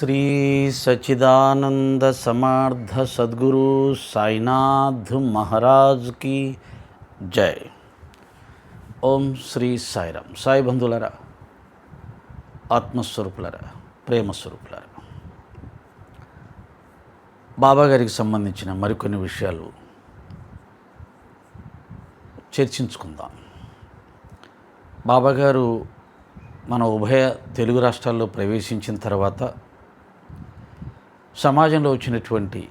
శ్రీ సచిదానంద సమార్థ సద్గురు సాయినాథ్ మహారాజ్కి జై. ఓం శ్రీ సాయిరామ్ సాయి బంధువులరా ఆత్మస్వరూపులరా ప్రేమస్వరూపులరా. బాబాగారికి సంబంధించిన మరికొన్ని విషయాలు చర్చించుకుందాం. బాబాగారు మన ఉభయ తెలుగు రాష్ట్రాల్లో ప్రవేశించిన తర్వాత సమాజంలో వచ్చినటువంటి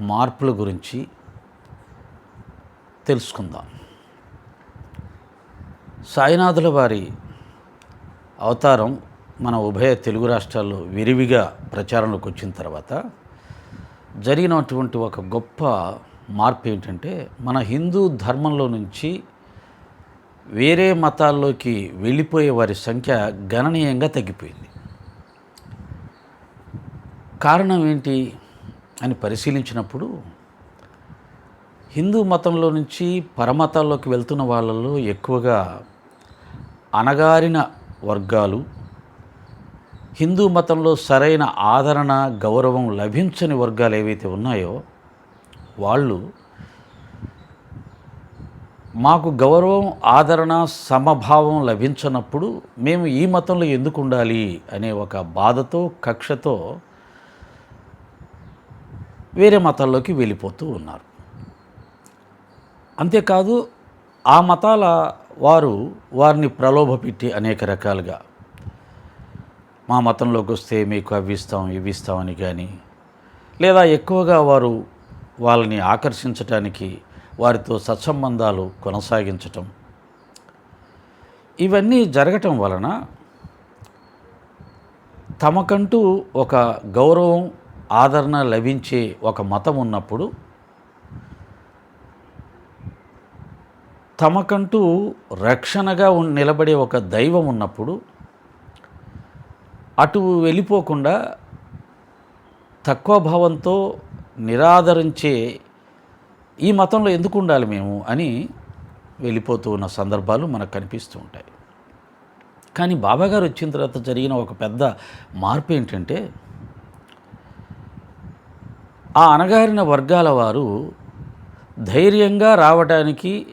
మార్పుల గురించి తెలుసుకుందాం. సాయినాథుల వారి అవతారం మన ఉభయ తెలుగు రాష్ట్రాల్లో విరివిగా ప్రచారంలోకి వచ్చిన తర్వాత జరిగినటువంటి ఒక గొప్ప మార్పు ఏంటంటే మన హిందూ ధర్మంలో నుంచి వేరే మతాల్లోకి వెళ్ళిపోయే వారి సంఖ్య గణనీయంగా తగ్గిపోయింది. కారణం ఏంటి అని పరిశీలించినప్పుడు హిందూ మతంలో నుంచి పరమతాల్లోకి వెళ్తున్న వాళ్ళలో ఎక్కువగా అణగారిన వర్గాలు హిందూ మతంలో సరైన ఆదరణ గౌరవం లభించని వర్గాలు ఏవైతే ఉన్నాయో వాళ్ళు మాకు గౌరవం ఆదరణ సమభావం లభించనప్పుడు మేము ఈ మతంలో ఎందుకు ఉండాలి అనే ఒక బాధతో కక్షతో వేరే మతాల్లోకి వెళ్ళిపోతూ ఉన్నారు. అంతేకాదు ఆ మతాల వారు వారిని ప్రలోభపెట్టి అనేక రకాలుగా మా మతంలోకి వస్తే మీకు అవి ఇస్తాం ఇవి ఇస్తామని కానీ లేదా ఎక్కువగా వారు వాళ్ళని ఆకర్షించటానికి వారితో సత్సంబంధాలు కొనసాగించటం. ఇవన్నీ జరగటం వలన తమకంటూ ఒక గౌరవం ఆదరణ లభించే ఒక మతం ఉన్నప్పుడు తమకంటూ రక్షణగా నిలబడే ఒక దైవం ఉన్నప్పుడు అటు వెళ్ళిపోకుండా తక్కువ భావంతో నిరాదరించే ఈ మతంలో ఎందుకు ఉండాలి మేము అని వెళ్ళిపోతూ ఉన్న సందర్భాలు మనకు కనిపిస్తూ ఉంటాయి. కానీ బాబాగారు వచ్చిన తర్వాత జరిగిన ఒక పెద్ద మార్పు ఏంటంటే ఆ అణగారిన వర్గాల వారు ధైర్యంగా రావడానికి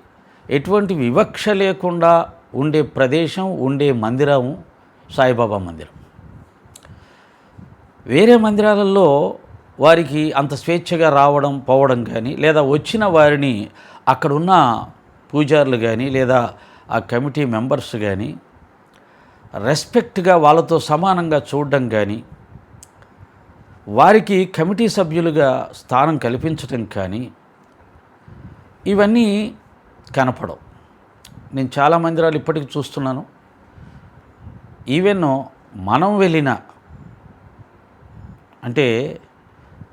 ఎటువంటి వివక్ష లేకుండా ఉండే ప్రదేశం ఉండే మందిరం సాయిబాబా మందిరం. వేరే మందిరాలలో వారికి అంత స్వేచ్ఛగా రావడం పోవడం కానీ లేదా వచ్చిన వారిని అక్కడున్న పూజారులు కానీ లేదా ఆ కమిటీ మెంబర్స్ కానీ రెస్పెక్ట్గా వాళ్ళతో సమానంగా చూడడం కానీ వారికి కమిటీ సభ్యులుగా స్థానం కల్పించటం కానీ ఇవన్నీ కనపడవు. నేను చాలా మందిరాలు ఇప్పటికి చూస్తున్నాను. ఈవెన్ మనం వెళ్ళిన అంటే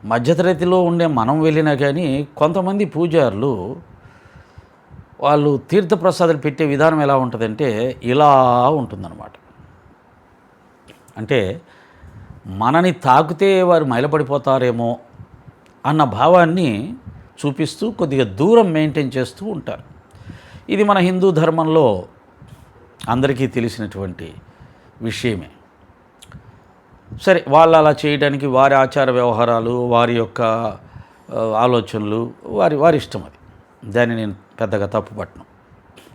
మధ్యతరగతిలో ఉండే మనం వెళ్ళినా కానీ కొంతమంది పూజారులు వాళ్ళు తీర్థప్రసాదాలు పెట్టే విధానం ఎలా ఉంటుందంటే ఇలా ఉంటుందన్నమాట. అంటే మనని తాకితే వారు మైలపడిపోతారేమో అన్న భావాన్ని చూపిస్తూ కొద్దిగా దూరం మెయింటైన్ చేస్తూ ఉంటారు. ఇది మన హిందూ ధర్మంలో అందరికీ తెలిసినటువంటి విషయమే. సరే వాళ్ళు అలా చేయడానికి వారి ఆచార వ్యవహారాలు వారి యొక్క ఆలోచనలు వారి వారి ఇష్టం అది. దాన్ని నేను పెద్దగా తప్పుపట్టను.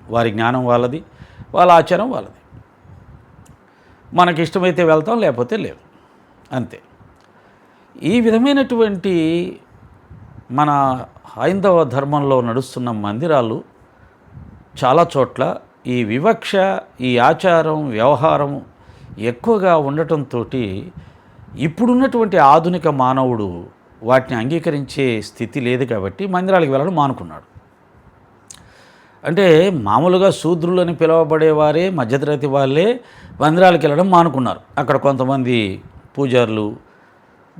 వారి జ్ఞానం వాళ్ళది వాళ్ళ ఆచారం వాళ్ళది. మనకి ఇష్టమైతే వెళ్తాం లేకపోతే లేదు. అంతే. ఈ విధమైనటువంటి మన హైందవ ధర్మంలో నడుస్తున్న మందిరాలు చాలా చోట్ల ఈ వివక్ష ఈ ఆచారం వ్యవహారం ఎక్కువగా ఉండటంతో ఇప్పుడున్నటువంటి ఆధునిక మానవుడు వాటిని అంగీకరించే స్థితి లేదు కాబట్టి మందిరాలకు వెళ్ళడం మానుకున్నాడు. అంటే మామూలుగా శూద్రులు అని పిలువబడేవారే మధ్యతరగతి వాళ్ళే మందిరాలకు వెళ్ళడం మానుకున్నారు. అక్కడ కొంతమంది పూజారులు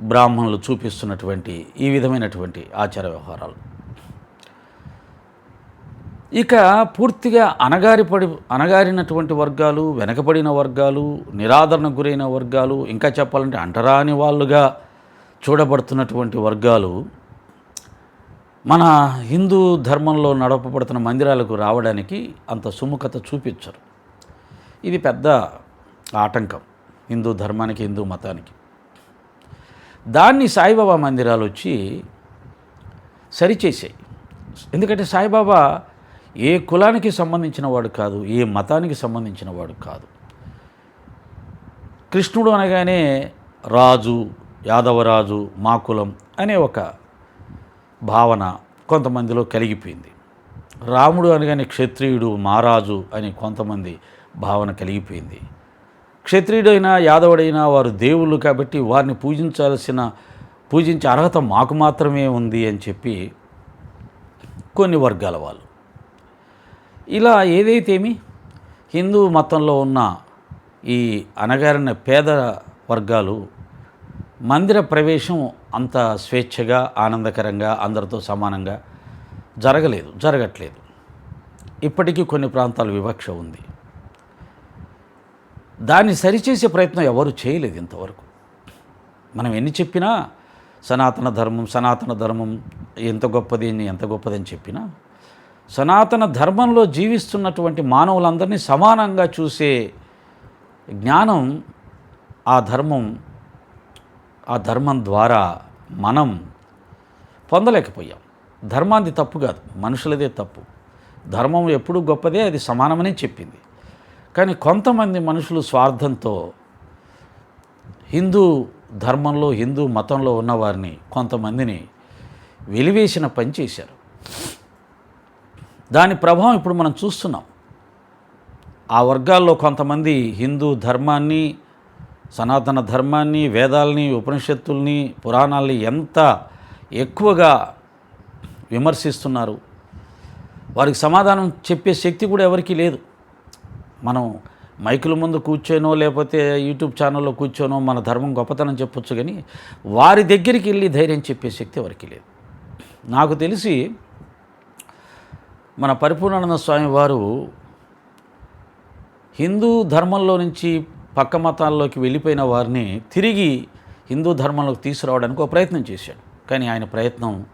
బ్రాహ్మణులు చూపిస్తున్నటువంటి ఈ విధమైనటువంటి ఆచార వ్యవహారాలు. ఇక పూర్తిగా అనగారిపడి అణగారినటువంటి వర్గాలు వెనకబడిన వర్గాలు నిరాదరణ గురైన వర్గాలు ఇంకా చెప్పాలంటే అంటరాని వాళ్ళుగా చూడబడుతున్నటువంటి వర్గాలు మన హిందూ ధర్మంలో నడపబడుతున్న మందిరాలకు రావడానికి అంత సుముఖత చూపించరు. ఇది పెద్ద ఆటంకం. హిందూ ధర్మానికి హిందూ మతానికి. దాన్ని సాయిబాబా మందిరాలు వచ్చి సరిచేసాయి ఎందుకంటే సాయిబాబా ఏ కులానికి సంబంధించిన వాడు కాదు ఏ మతానికి సంబంధించిన వాడు కాదు. కృష్ణుడు అనగానే రాజు యాదవరాజు మా కులం అనే ఒక భావన కొంతమందిలో కలిగిపోయింది. రాముడు అనగానే క్షత్రియుడు మారాజు అని కొంతమంది భావన కలిగిపోయింది. క్షత్రియుడైనా యాదవుడైనా వారు దేవుళ్ళు కాబట్టి వారిని పూజించాల్సిన పూజించే అర్హత మాకు మాత్రమే ఉంది అని చెప్పి కొన్ని వర్గాల వాళ్ళు. ఇలా ఏదైతేమి హిందూ మతంలో ఉన్న ఈ అనగారిన పేద వర్గాలు మందిర ప్రవేశం అంత స్వేచ్ఛగా ఆనందకరంగా అందరితో సమానంగా జరగలేదు జరగట్లేదు. ఇప్పటికీ కొన్ని ప్రాంతాలు వివక్ష ఉంది. దాన్ని సరిచేసే ప్రయత్నం ఎవరు చేయలేదు ఇంతవరకు. మనం ఎన్ని చెప్పినా సనాతన ధర్మం సనాతన ధర్మం ఎంత గొప్పది అని ఎంత గొప్పది అని చెప్పినా సనాతన ధర్మంలో జీవిస్తున్నటువంటి మానవులందరినీ సమానంగా చూసే జ్ఞానం ఆ ధర్మం ఆ ధర్మం ద్వారా మనం పొందలేకపోయాం. ధర్మాంది తప్పు కాదు మనుషులదే తప్పు. ధర్మం ఎప్పుడు గొప్పదే అది సమానమనే చెప్పింది. కానీ కొంతమంది మనుషులు స్వార్థంతో హిందూ ధర్మంలో హిందూ మతంలో ఉన్నవారిని కొంతమందిని వెలివేసిన పని చేశారు. దాని ప్రభావం ఇప్పుడు మనం చూస్తున్నాం. ఆ వర్గాల్లో కొంతమంది హిందూ ధర్మాన్ని సనాతన ధర్మాన్ని వేదాల్ని ఉపనిషత్తుల్ని పురాణాల్ని ఎంత ఎక్కువగా విమర్శిస్తున్నారు. వారికి సమాధానం చెప్పే శక్తి కూడా ఎవరికీ లేదు. మనం మైకుల ముందు కూర్చోనో లేకపోతే యూట్యూబ్ ఛానల్లో కూర్చోనో మన ధర్మం గొప్పతనం చెప్పొచ్చు కానీ వారి దగ్గరికి వెళ్ళి ధైర్యం చెప్పే శక్తి ఎవరికి లేదు. నాకు తెలిసి మన పరిపూర్ణానంద స్వామి వారు హిందూ ధర్మంలో నుంచి పక్క మతాల్లోకి వెళ్ళిపోయిన వారిని తిరిగి హిందూ ధర్మంలోకి తీసుకురావడానికి ఒక ప్రయత్నం చేశాడు. కానీ ఆయన ప్రయత్నం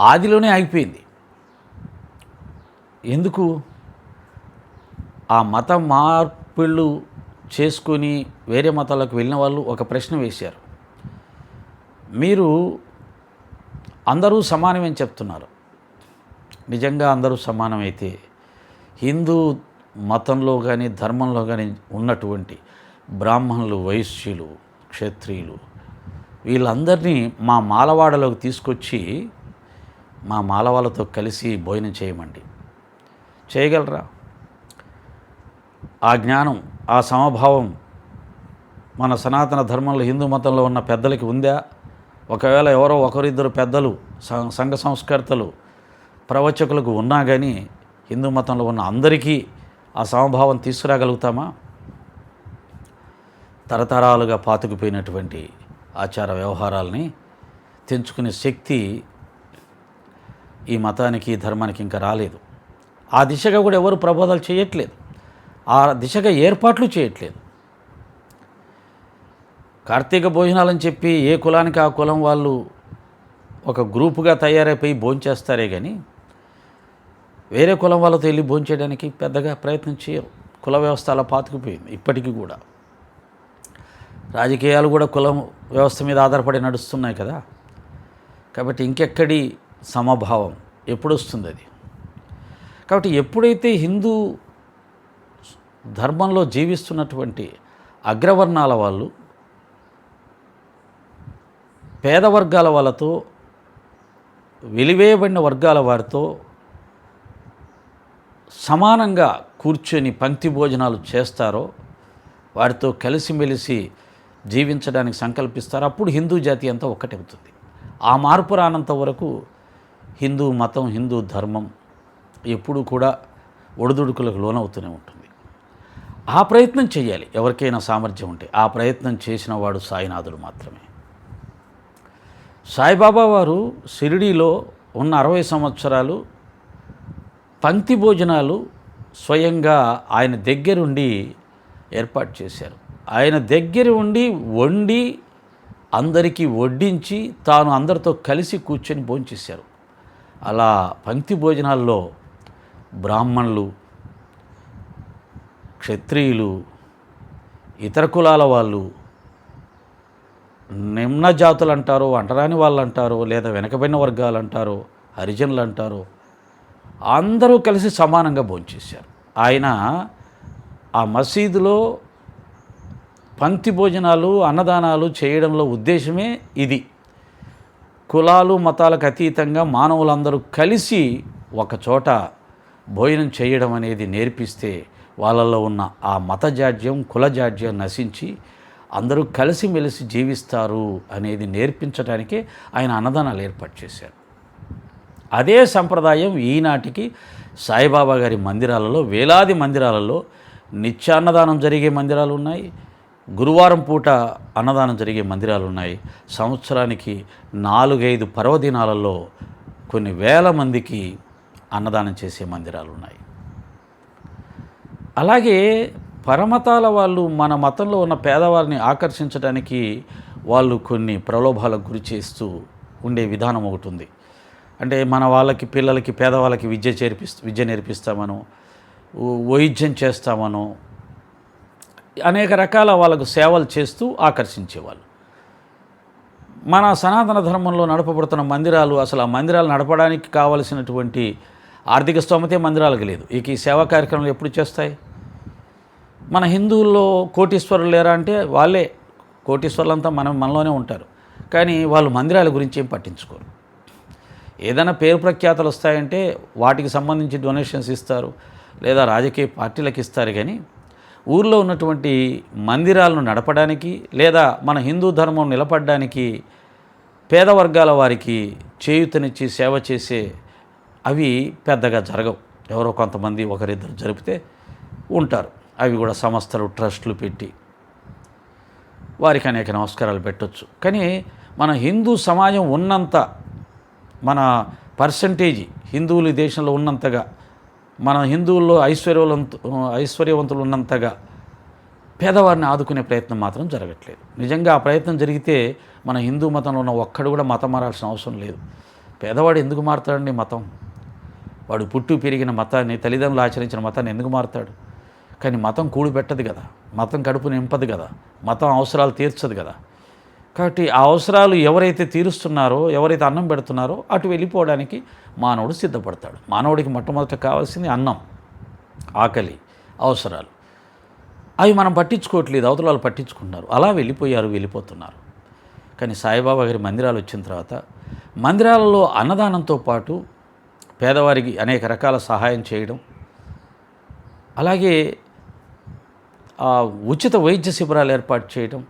ఆదిలోనే ఆగిపోయింది. ఎందుకు? ఆ మత మార్పులు చేసుకొని వేరే మతాలకు వెళ్ళిన వాళ్ళు ఒక ప్రశ్న వేశారు. మీరు అందరూ సమానమని చెప్తున్నారు. నిజంగా అందరూ సమానమైతే హిందూ మతంలో కానీ ధర్మంలో కానీ ఉన్నటువంటి బ్రాహ్మణులు వైశ్యులు క్షత్రియులు వీళ్ళందరినీ మా మాలవాడలోకి తీసుకొచ్చి మా మాలవాళ్ళతో కలిసి భోజనం చేయమండి. చేయగలరా? ఆ జ్ఞానం ఆ సమభావం మన సనాతన ధర్మంలో హిందూ మతంలో ఉన్న పెద్దలకి ఉందా? ఒకవేళ ఎవరో ఒకరిద్దరు పెద్దలు సం- సంఘ సంస్కర్తలు ప్రవచకులకు ఉన్నా కానీ హిందూ మతంలో ఉన్న అందరికీ ఆ సమభావం తీసుకురాగలుగుతామా? తరతరాలుగా పాతుకుపోయినటువంటి ఆచార వ్యవహారాలని తెంచుకునే శక్తి ఈ మతానికి ధర్మానికి ఇంకా రాలేదు. ఆ దిశగా కూడా ఎవరు ప్రబోధాలు చేయట్లేదు. ఆ దిశగా ఏర్పాట్లు చేయట్లేదు. కార్తీక భోజనాలని చెప్పి ఏ కులానికి ఆ కులం వాళ్ళు ఒక గ్రూపుగా తయారైపోయి భోంచేస్తారే కానీ వేరే కులం వాళ్ళతో వెళ్ళి భోంచేయడానికి పెద్దగా ప్రయత్నం చేయరు. కుల వ్యవస్థ అలా పాతుకుపోయింది ఇప్పటికీ కూడా. రాజకీయాలు కూడా కులం వ్యవస్థ మీద ఆధారపడి నడుస్తున్నాయి కదా. కాబట్టి ఇంకెక్కడి సమభావం? ఎప్పుడు వస్తుంది అది? కాబట్టి ఎప్పుడైతే హిందూ ధర్మంలో జీవిస్తున్నటువంటి అగ్రవర్ణాల వాళ్ళు పేద వర్గాల వాళ్ళతో వెలివేయబడిన వర్గాల వారితో సమానంగా కూర్చొని పంక్తి భోజనాలు చేస్తారో వారితో కలిసిమెలిసి జీవించడానికి సంకల్పిస్తారో అప్పుడు హిందూ జాతి అంతా ఒక్కటవుతుంది ఆ మార్పు రానంత వరకు హిందూ మతం హిందూ ధర్మం ఎప్పుడూ కూడా ఒడిదుడుకులకు లోనవుతూనే ఉంటుంది. ఆ ప్రయత్నం చేయాలి. ఎవరికైనా సామర్థ్యం ఉంటే ఆ ప్రయత్నం చేసిన వాడు సాయినాథుడు మాత్రమే. సాయిబాబా వారు షిరిడీలో ఉన్న అరవై సంవత్సరాలు పంక్తి భోజనాలు స్వయంగా ఆయన దగ్గరుండి ఏర్పాటు చేశారు. ఆయన దగ్గర ఉండి వండి అందరికీ వడ్డించి తాను అందరితో కలిసి కూర్చొని భోంచేశారు. అలా పంక్తి భోజనాల్లో బ్రాహ్మణులు క్షత్రియులు ఇతర కులాల వాళ్ళు నిమ్న జాతులు అంటారు అంటరాని వాళ్ళు అంటారు లేదా వెనకబడిన వర్గాలు అంటారు హరిజనులు అంటారు అందరూ కలిసి సమానంగా భోంచేశారు. ఆయన ఆ మసీదులో పంక్తి భోజనాలు అన్నదానాలు చేయడంలో ఉద్దేశమే ఇది. కులాలు మతాలకు అతీతంగా మానవులందరూ కలిసి ఒకచోట భోజనం చేయడం అనేది నేర్పిస్తే వాళ్ళల్లో ఉన్న ఆ మత జాడ్యం కుల జాడ్యం నశించి అందరూ కలిసిమెలిసి జీవిస్తారు అనేది నేర్పించడానికే ఆయన అన్నదానాలు ఏర్పాటు చేశారు. అదే సంప్రదాయం ఈనాటికి సాయిబాబా గారి మందిరాలలో వేలాది మందిరాలలో నిత్యాన్నదానం జరిగే మందిరాలు ఉన్నాయి. గురువారం పూట అన్నదానం జరిగే మందిరాలు ఉన్నాయి. సంవత్సరానికి నాలుగైదు పర్వదినాలలో కొన్ని వేల మందికి అన్నదానం చేసే మందిరాలు ఉన్నాయి. అలాగే పరమతాల వాళ్ళు మన మతంలో ఉన్న పేదవారిని ఆకర్షించడానికి వాళ్ళు కొన్ని ప్రలోభాలకు గురి చేస్తూ ఉండే విధానం ఒకటి ఉంది. అంటే మన వాళ్ళకి పిల్లలకి పేదవాళ్ళకి విద్య చేర్పిస్తూ విద్య నేర్పిస్తామనో వైద్యం చేస్తామనో అనేక రకాల వాళ్ళకు సేవలు చేస్తూ ఆకర్షించేవాళ్ళు. మన సనాతన ధర్మంలో నడపబడుతున్న మందిరాలు అసలు ఆ మందిరాలు నడపడానికి కావలసినటువంటి ఆర్థిక స్తోమతే మందిరాలకు లేదు. ఇక ఈ సేవా కార్యక్రమాలు ఎప్పుడు చేస్తాయి? మన హిందువుల్లో కోటీశ్వరులు లేరా అంటే వాళ్ళే. కోటీశ్వరులంతా మనం మనలోనే ఉంటారు. కానీ వాళ్ళు మందిరాల గురించి ఏం పట్టించుకోరు. ఏదైనా పేరు ప్రఖ్యాతలు వస్తాయంటే వాటికి సంబంధించి డొనేషన్స్ ఇస్తారు. లేదా రాజకీయ పార్టీలకు ఇస్తారు కానీ ఊర్లో ఉన్నటువంటి మందిరాలను నడపడానికి లేదా మన హిందూ ధర్మం నిలబడడానికి పేద వర్గాల వారికి చేయూతనిచ్చి సేవ చేసే అవి పెద్దగా జరగవు. ఎవరో కొంతమంది ఒకరిద్దరు జరిపితే ఉంటారు. అవి కూడా సంస్థలు ట్రస్టులు పెట్టి వారికి అనేక నమస్కారాలు పెట్టొచ్చు. కానీ మన హిందూ సమాజం ఉన్నంత మన పర్సంటేజ్ హిందువులు ఈ దేశంలో ఉన్నంతగా మన హిందువుల్లో ఐశ్వర్యవంతు ఐశ్వర్యవంతులు ఉన్నంతగా పేదవారిని ఆదుకునే ప్రయత్నం మాత్రం జరగట్లేదు. నిజంగా ఆ ప్రయత్నం జరిగితే మన హిందూ మతంలో ఉన్న ఒక్కడు కూడా మతం మారాల్సిన అవసరం లేదు. పేదవాడు ఎందుకు మారుతాడండి మతం? వాడు పుట్టు పెరిగిన మతాన్ని తల్లిదండ్రులు ఆచరించిన మతాన్ని ఎందుకు మారుతాడు? కానీ మతం కూడిపెట్టదు కదా. మతం కడుపు నింపదు కదా. మతం అవసరాలు తీర్చదు కదా. కాబట్టి ఆ అవసరాలు ఎవరైతే తీరుస్తున్నారో ఎవరైతే అన్నం పెడుతున్నారో అటు వెళ్ళిపోవడానికి మానవుడు సిద్ధపడతాడు. మానవుడికి మొట్టమొదట కావాల్సింది అన్నం ఆకలి అవసరాలు. అవి మనం పట్టించుకోవట్లేదు అవతల వాళ్ళు పట్టించుకుంటున్నారు. అలా వెళ్ళిపోయారు వెళ్ళిపోతున్నారు. కానీ సాయిబాబా గారి మందిరాలు వచ్చిన తర్వాత మందిరాలలో అన్నదానంతో పాటు పేదవారికి అనేక రకాల సహాయం చేయడం అలాగే ఉచిత వైద్య శిబిరాలు ఏర్పాటు చేయడం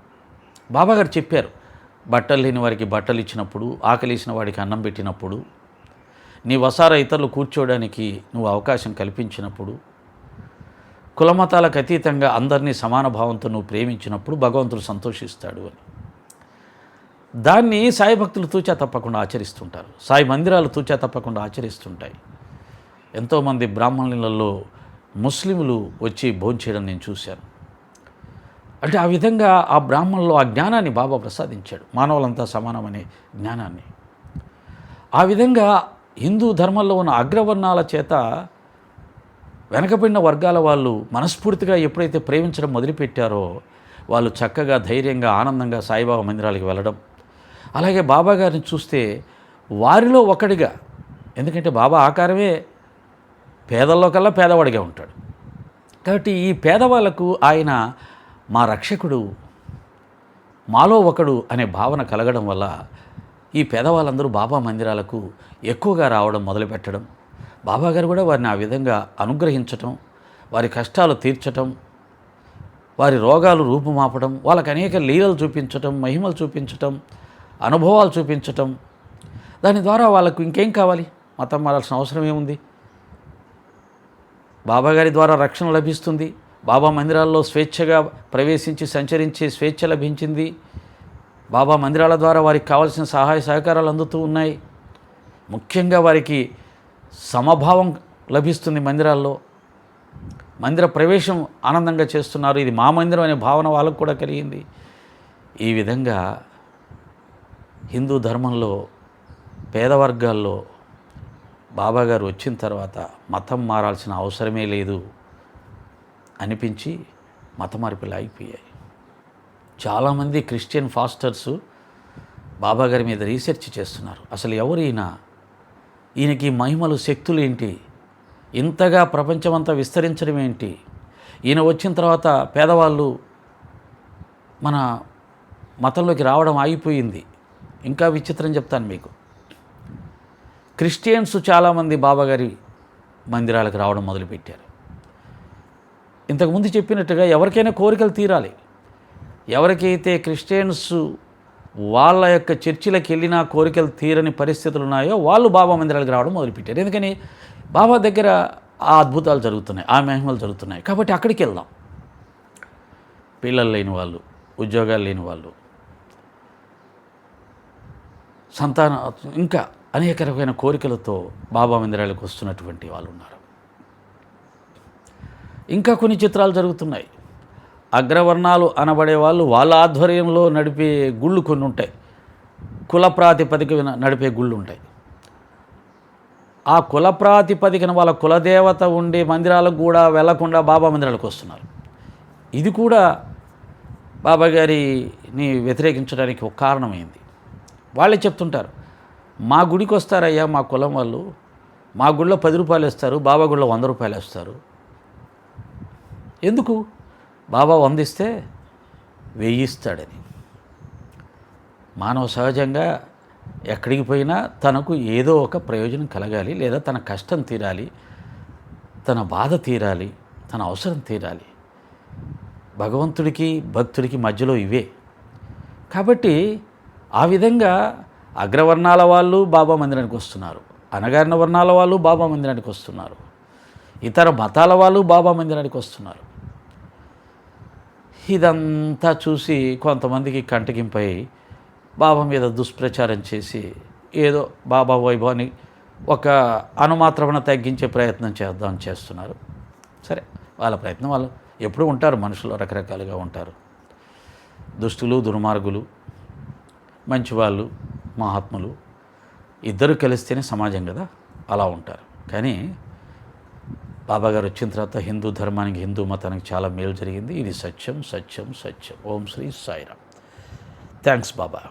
బాబాగారు చెప్పారు బట్టలు లేని వారికి బట్టలు ఇచ్చినప్పుడు ఆకలిసిన వాడికి అన్నం పెట్టినప్పుడు నీ వసార ఇతరులు కూర్చోవడానికి నువ్వు అవకాశం కల్పించినప్పుడు కులమతాలకు అతీతంగా అందరినీ సమాన భావంతో నువ్వు ప్రేమించినప్పుడు భగవంతుడు సంతోషిస్తాడు అని. దాన్ని సాయి భక్తులు తూచా తప్పకుండా ఆచరిస్తుంటారు. సాయి మందిరాలు తూచా తప్పకుండా ఆచరిస్తుంటాయి. ఎంతోమంది బ్రాహ్మణులలో ముస్లింలు వచ్చి భోంచేయడం నేను చూశాను. అంటే ఆ విధంగా ఆ బ్రాహ్మణుల్లో ఆ జ్ఞానాన్ని బాబా ప్రసాదించాడు. మానవులంతా సమానమనే జ్ఞానాన్ని. ఆ విధంగా హిందూ ధర్మంలో ఉన్న అగ్రవర్ణాల చేత వెనకబడిన వర్గాల వాళ్ళు మనస్ఫూర్తిగా ఎప్పుడైతే ప్రేమించడం మొదలుపెట్టారో వాళ్ళు చక్కగా ధైర్యంగా ఆనందంగా సాయిబాబా మందిరాలకు వెళ్ళడం. అలాగే బాబా గారిని చూస్తే వారిలో ఒకడిగా ఎందుకంటే బాబా ఆకారమే పేదల్లో కల్లా పేదవాడిగా ఉంటాడు. కాబట్టి ఈ పేదవాళ్ళకు ఆయన మా రక్షకుడు మాలో ఒకడు అనే భావన కలగడం వల్ల ఈ పేదవాళ్ళందరూ బాబా మందిరాలకు ఎక్కువగా రావడం మొదలుపెట్టడం బాబాగారు కూడా వారిని ఆ విధంగా అనుగ్రహించటం వారి కష్టాలు తీర్చటం వారి రోగాలు రూపుమాపడం వాళ్ళకి అనేక లీలలు చూపించటం మహిమలు చూపించటం అనుభవాలు చూపించటం. దాని ద్వారా వాళ్ళకు ఇంకేం కావాలి? మతం మారాల్సిన అవసరం ఏముంది? బాబాగారి ద్వారా రక్షణ లభిస్తుంది. బాబా మందిరాల్లో స్వేచ్ఛగా ప్రవేశించి సంచరించే స్వేచ్ఛ లభించింది. బాబా మందిరాల ద్వారా వారికి కావాల్సిన సహాయ సహకారాలు అందుతూ ఉన్నాయి. ముఖ్యంగా వారికి సమభావం లభిస్తుంది మందిరాల్లో. మందిర ప్రవేశం ఆనందంగా చేస్తున్నారు. ఇది మా మందిరం అనే భావన వాళ్ళకు కూడా కలిగింది. ఈ విధంగా హిందూ ధర్మంలో పేద వర్గాల్లో బాబా గారు వచ్చిన తర్వాత మతం మారాల్సిన అవసరమే లేదు. అనిపించి మత మార్పులు ఆగిపోయాయి. చాలామంది క్రిస్టియన్ ఫాస్టర్స్ బాబా గారి మీద రీసెర్చ్ చేస్తున్నారు. అసలు ఎవరు ఈయన? ఈయనకి మహిమలు శక్తులు ఏంటి? ఇంతగా ప్రపంచమంతా విస్తరించడం ఏంటి? ఈయన వచ్చిన తర్వాత పేదవాళ్ళు మన మతంలోకి రావడం ఆగిపోయింది. ఇంకా విచిత్రం చెప్తాను మీకు. క్రిస్టియన్స్ చాలామంది బాబాగారి మందిరాలకు రావడం మొదలుపెట్టారు. ఇంతకుముందు చెప్పినట్టుగా ఎవరికైనా కోరికలు తీరాలి. ఎవరికైతే క్రిస్టియన్స్ వాళ్ళ యొక్క చర్చిలకు వెళ్ళినా కోరికలు తీరని పరిస్థితులు ఉన్నాయో వాళ్ళు బాబా మందిరాలకు రావడం మొదలుపెట్టారు. ఎందుకని? బాబా దగ్గర ఆ అద్భుతాలు జరుగుతున్నాయి ఆ మహిమలు జరుగుతున్నాయి. కాబట్టి అక్కడికి వెళ్దాం. పిల్లలు లేని వాళ్ళు ఉద్యోగాలు లేని వాళ్ళు సంతాన ఇంకా అనేక రకమైన కోరికలతో బాబా మందిరాలకు వస్తున్నటువంటి వాళ్ళు ఉన్నారు. ఇంకా కొన్ని చిత్రాలు జరుగుతున్నాయి. అగ్రవర్ణాలు అనబడే వాళ్ళు వాళ్ళ ఆధ్వర్యంలో నడిపే గుళ్ళు కొన్ని ఉంటాయి. కుల ప్రాతిపదికన నడిపే గుళ్ళు ఉంటాయి. ఆ కుల ప్రాతిపదికన వాళ్ళ కులదేవత ఉండే మందిరాలకు కూడా వెళ్ళకుండా బాబా మందిరాలకు వస్తున్నారు. ఇది కూడా బాబా గారిని వ్యతిరేకించడానికి ఒక కారణమైంది. వాళ్ళే చెప్తుంటారు మా గుడికి వస్తారయ్యా మా కులం వాళ్ళు. మా గుడిలో పది రూపాయలు ఇస్తారు బాబా గుడిలో వంద రూపాయలు ఇస్తారు. ఎందుకు? బాబా వందిస్తే వేయిస్తాడని. మానవ సహజంగా ఎక్కడికి పోయినా తనకు ఏదో ఒక ప్రయోజనం కలగాలి లేదా తన కష్టం తీరాలి తన బాధ తీరాలి తన అవసరం తీరాలి. భగవంతుడికి భక్తుడికి మధ్యలో ఇవే. కాబట్టి ఆ విధంగా అగ్రవర్ణాల వాళ్ళు బాబా మందిరానికి వస్తున్నారు. అనగారిన వర్ణాల వాళ్ళు బాబా మందిరానికి వస్తున్నారు. ఇతర మతాల వాళ్ళు బాబా మందిరానికి వస్తున్నారు. ఇదంతా చూసి కొంతమందికి కంటకింపై బాబా మీద దుష్ప్రచారం చేసి ఏదో బాబా వైభవాన్ని ఒక అనుమాత్రమున తగ్గించే ప్రయత్నం చేద్దాం చేస్తున్నారు. సరే వాళ్ళ ప్రయత్నం వాళ్ళు ఎప్పుడూ ఉంటారు మనుషులు రకరకాలుగా ఉంటారు. దుష్టులు దుర్మార్గులు మంచివాళ్ళు మహాత్ములు ఇద్దరు కలిస్తేనే సమాజం కదా అలా ఉంటారు. కానీ బాబా గారు వచ్చిన తర్వాత హిందూ ధర్మానికి హిందూ మతానికి చాలా మేలు జరిగింది. ఇది సత్యం సత్యం సత్యం. ఓం శ్రీ సాయిరామ్. థ్యాంక్స్ బాబా.